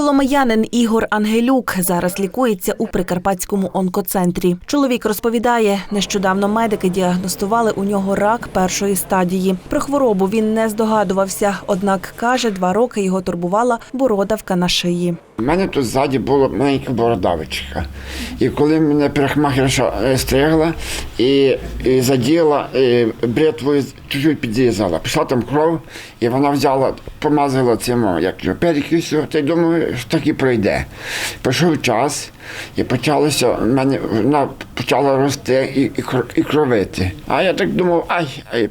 Коломиянин Ігор Ангелюк зараз лікується у Прикарпатському онкоцентрі. Чоловік розповідає, нещодавно медики діагностували у нього рак першої стадії. Про хворобу він не здогадувався, однак каже, два роки його турбувала бородавка на шиї. У мене тут ззаді була маленька бородавичка. І коли мене перехмахерша е, стригла і, і заділа і бритвою чуть-чуть підрізала. Пішла там кров, і вона взяла, помазала цим, як його, перекисю, та й думаю, що так і пройде. Пройшов час, і почалося, в мене вона почала рости і, і, і кровити. А я так думав, ай, ай.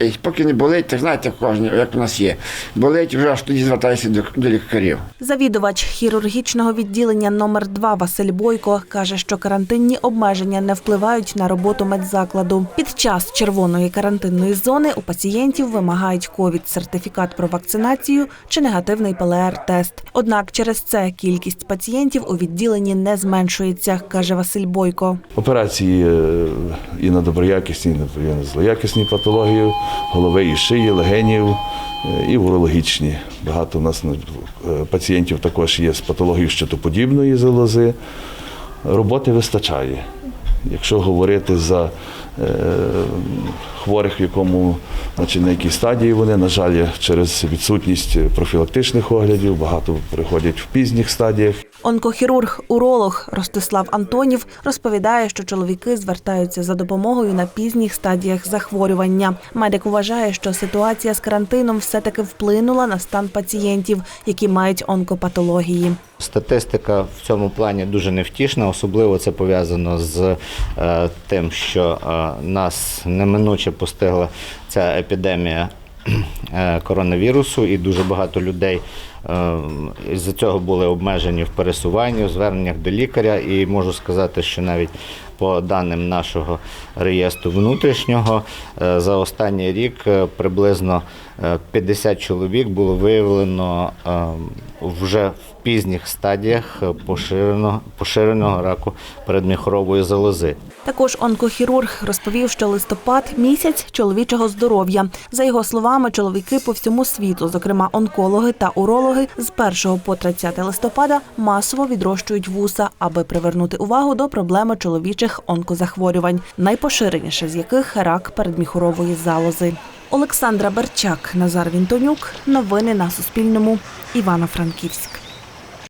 І поки не болить, так знаєте, кожен, як у нас є. Болить, вже аж тоді звертаюся до, до лікарів. Завідувач хірургічного відділення номер 2 Василь Бойко каже, що карантинні обмеження не впливають на роботу медзакладу. Під час червоної карантинної зони у пацієнтів вимагають ковід сертифікат про вакцинацію чи негативний ПЛР-тест. Однак через це кількість пацієнтів у відділенні не зменшується, каже Василь Бойко. Операції е, і на доброякісні, і на злоякісні патології голови і шиї, легенів е, і урологічні. Багато у нас е, пацієнтів також є з патологією щитоподібної залози. Роботи вистачає. Якщо говорити за е, хворих, в якому, значить, на якій стадії вони, на жаль, через відсутність профілактичних оглядів, багато приходять в пізніх стадіях. Онкохірург, уролог Ростислав Антонів розповідає, що чоловіки звертаються за допомогою на пізніх стадіях захворювання. Медик вважає, що ситуація з карантином все-таки вплинула на стан пацієнтів, які мають онкопатології. Статистика в цьому плані дуже невтішна, особливо це пов'язано з е, тим, що е, нас неминуче постигла ця епідемія е, коронавірусу, і дуже багато людей з-за цього були обмежені в пересуванні, в зверненнях до лікаря. І можу сказати, що навіть по даним нашого реєстру внутрішнього е, за останній рік е, приблизно е, 50 чоловік було виявлено е, вже в пізніх стадіях е, поширеного, поширеного раку передміхорової залози. Також онкохірург розповів, що листопад місяць чоловічого здоров'я. За його словами, чоловіки по всьому світу, зокрема онкологи та урологи, з 1 по 30 листопада масово відрощують вуса, аби привернути увагу до проблеми чоловічих онкозахворювань, найпоширеніше з яких рак передміхорової залози. Олександра Берчак, Назар Вінтонюк. Новини на Суспільному. Івано-Франківськ.